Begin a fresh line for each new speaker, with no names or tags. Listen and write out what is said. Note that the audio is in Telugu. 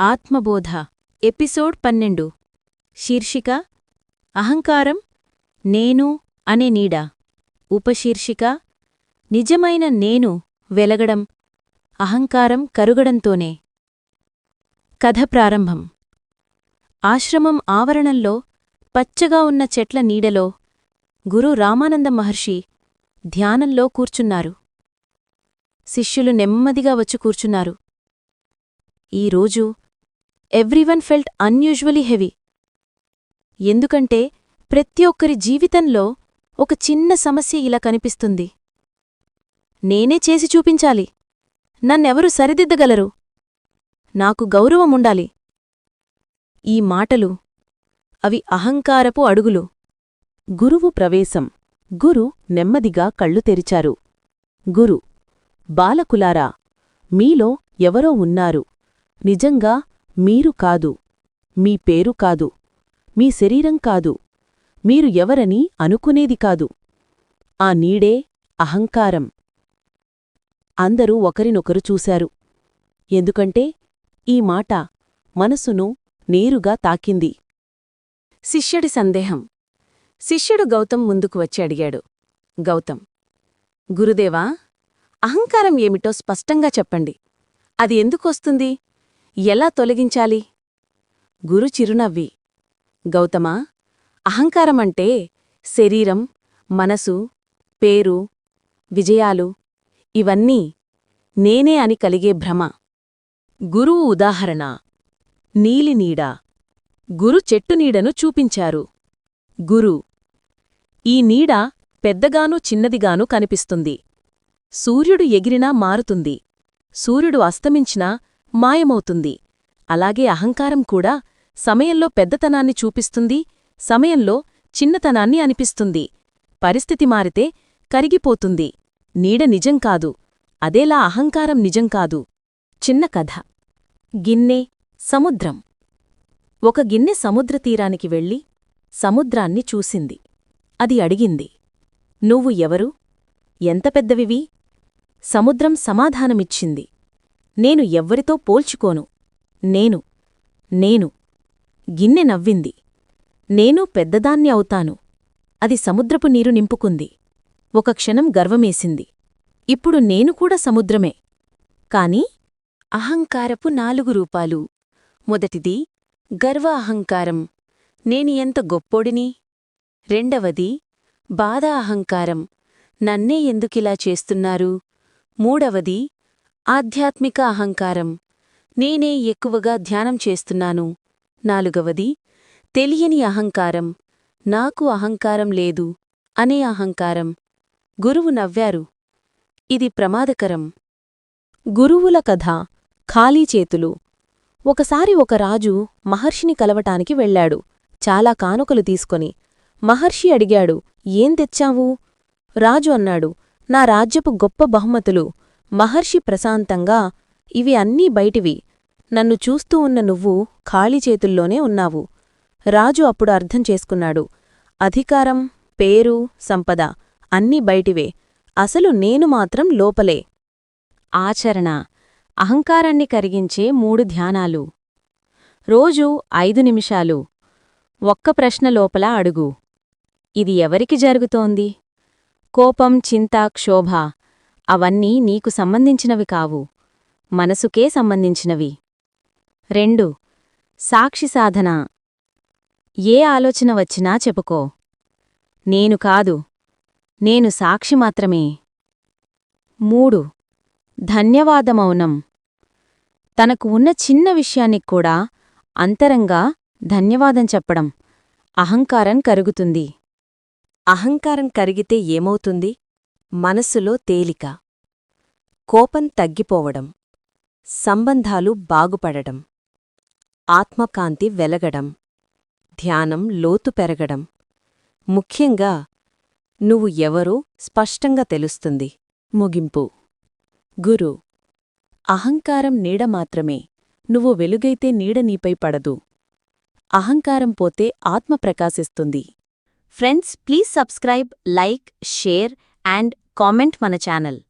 ఆత్మబోధ ఎపిసోడ్ పన్నెండు. శీర్షిక అహంకారం నేను అనే నీడ. ఉపశీర్షిక నిజమైన నేను వెలగడం అహంకారం కరుగడంతోనే. కథ ప్రారంభం. ఆశ్రమం ఆవరణంలో పచ్చగా ఉన్న చెట్ల నీడలో గురు రామానంద మహర్షి ధ్యానంలో కూర్చున్నారు. శిష్యులు నెమ్మదిగా వచ్చి కూర్చున్నారు. ఈరోజు ఎవ్రీవన్ ఫెల్ట్ అన్యూజువలీ హెవీ. ఎందుకంటే ప్రతి ఒక్కరి జీవితంలో ఒక చిన్న సమస్య ఇలా కనిపిస్తుంది. నేనే చేసి చూపించాలి. నన్నెవరు సరిదిద్దగలరు? నాకు గౌరవముండాలి. ఈ మాటలు అవి అహంకారపు అడుగులు.
గురువు ప్రవేశం. గురు నెమ్మదిగా కళ్ళు తెరిచారు. గురు బాలకులారా మీలో ఎవరో ఉన్నారు. నిజంగా మీరు కాదు. మీ పేరు కాదు. మీ శరీరం కాదు. మీరు ఎవరని అనుకునేది కాదు. ఆ నీడే అహంకారం. అందరూ ఒకరినొకరు చూశారు. ఎందుకంటే ఈ మాట మనసును నేరుగా తాకింది.
శిష్యుడి సందేహం. శిష్యుడు గౌతమ్ ముందుకు వచ్చి అడిగాడు. గౌతమ్ గురుదేవా అహంకారం ఏమిటో స్పష్టంగా చెప్పండి. అది ఎందుకొస్తుంది ఎలా తొలగించాలి? గురు చిరునవ్వి. గౌతమా అహంకారమంటే శరీరం మనసు పేరు విజయాలు ఇవన్నీ నేనే అని కలిగే భ్రమ. గురువు ఉదాహరణ. నీలినీడ గురు చెట్టు నీడను చూపించారు. గురు ఈ నీడ పెద్దగానూ చిన్నదిగానూ కనిపిస్తుంది. సూర్యుడు ఎగిరినా మారుతుంది. సూర్యుడు అస్తమించినా మాయమవుతుంది. అలాగే అహంకారం కూడా సమయంలో పెద్దతనాన్ని చూపిస్తుంది సమయంలో చిన్నతనాన్ని అనిపిస్తుంది. పరిస్థితి మారితే కరిగిపోతుంది. నీడ నిజం కాదు. అదేలా అహంకారం నిజం కాదు. చిన్న కథ. గిన్నె సముద్రం. ఒక గిన్నె సముద్రతీరానికి వెళ్ళి సముద్రాన్ని చూసింది. అది అడిగింది. నువ్వు ఎవరు? ఎంత పెద్దవివి? సముద్రం సమాధానమిచ్చింది. నేను ఎవ్వరితో పోల్చుకోను. నేను నేను గిన్నె నవ్వింది. నేను పెద్దదాన్ని అవుతాను. అది సముద్రపు నీరు నింపుకుంది. ఒక క్షణం గర్వమేసింది. ఇప్పుడు నేను కూడా సముద్రమే. కాని అహంకారపు నాలుగు రూపాలు. మొదటిది గర్వ అహంకారం. నేను ఎంత గొప్పోడిని? రెండవది బాధ అహంకారం. నన్నే ఎందుకిలా చేస్తున్నారు? మూడవది ఆధ్యాత్మిక అహంకారం. నేనే ఎక్కువగా ధ్యానం చేస్తున్నాను. నాలుగవది తెలియని అహంకారం. నాకు అహంకారం లేదు అనే అహంకారం. గురువు నవ్వారు. ఇది ప్రమాదకరం. గురువుల కథ ఖాళీ చేతులు. ఒకసారి ఒక రాజు మహర్షిని కలవటానికి వెళ్ళాడు. చాలా కానుకలు తీసుకొని. మహర్షి అడిగాడు ఏం తెచ్చావు? రాజు అన్నాడు నా రాజ్యపు గొప్ప బహుమతులు. మహర్షి ప్రశాంతంగా ఇవి అన్నీ బయటివి. నన్ను చూస్తూ ఉన్న నువ్వు ఖాళీ చేతుల్లోనే ఉన్నావు. రాజు అప్పుడు అర్థం చేసుకున్నాడు. అధికారం పేరు సంపద అన్నీ బయటివే. అసలు నేను మాత్రం లోపలే. ఆచరణ. అహంకారాన్ని కరిగించే మూడు ధ్యానాలు. రోజు ఐదు నిమిషాలు. ఒక్క ప్రశ్న లోపల అడుగు. ఇది ఎవరికి జరుగుతోంది? కోపం చింత క్షోభ. అవన్నీ నీకు సంబంధించినవి కావు. మనసుకే సంబంధించినవి. రెండు. సాక్షి సాధన. ఏ ఆలోచన వచ్చినా చెప్పుకో. నేను కాదు. నేను సాక్షి మాత్రమే. మూడు. ధన్యవాదమౌనం తనకు ఉన్న చిన్న విషయానికి కూడా అంతరంగా ధన్యవాదం చెప్పడం అహంకారం కరుగుతుంది. అహంకారం కరిగితే ఏమవుతుంది? మనస్సులో తేలిక. కోపం తగ్గిపోవడం సంబంధాలు బాగుపడడం ఆత్మకాంతి వెలగడం ధ్యానం లోతు పెరగడం. ముఖ్యంగా నువ్వు ఎవరో స్పష్టంగా తెలుస్తుంది. ముగింపు. గురు. అహంకారం నీడ మాత్రమే. నువ్వు వెలుగైతే నీడ నీపై పడదు. అహంకారం పోతే ఆత్మ ప్రకాశిస్తుంది. Friends please subscribe like share and comment మన ఛానల్.